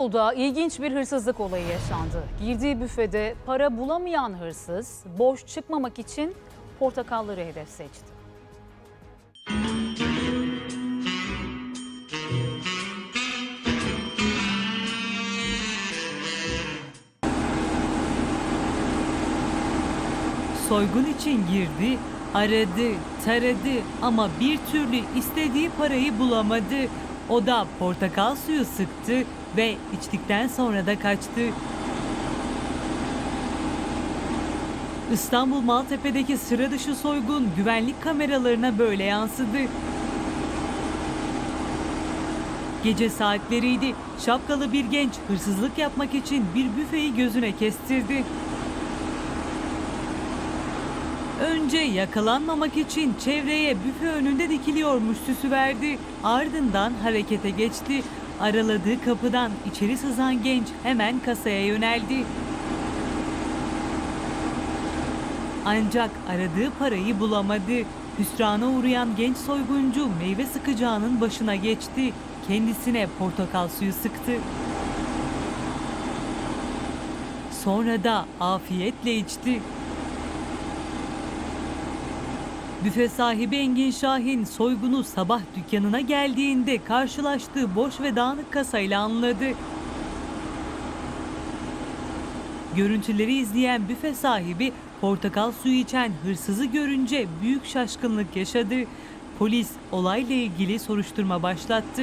İstanbul'da ilginç bir hırsızlık olayı yaşandı. Girdiği büfede para bulamayan hırsız boş çıkmamak için portakalları hedef seçti. Soygun için girdi, aradı, taradı ama bir türlü istediği parayı bulamadı. O da portakal suyu sıktı ve içtikten sonra da kaçtı. İstanbul Maltepe'deki sıra dışı soygun güvenlik kameralarına böyle yansıdı. Gece saatleriydi. Şapkalı bir genç hırsızlık yapmak için bir büfeyi gözüne kestirdi. Önce yakalanmamak için çevreye büfe önünde dikiliyormuş süsü verdi. Ardından harekete geçti. Araladığı kapıdan içeri sızan genç hemen kasaya yöneldi. Ancak aradığı parayı bulamadı. Hüsrana uğrayan genç soyguncu meyve sıkacağının başına geçti. Kendisine portakal suyu sıktı. Sonra da afiyetle içti. Büfe sahibi Engin Şahin soygunu sabah dükkanına geldiğinde karşılaştığı boş ve dağınık kasayla anladı. Görüntüleri izleyen büfe sahibi portakal suyu içen hırsızı görünce büyük şaşkınlık yaşadı. Polis olayla ilgili soruşturma başlattı.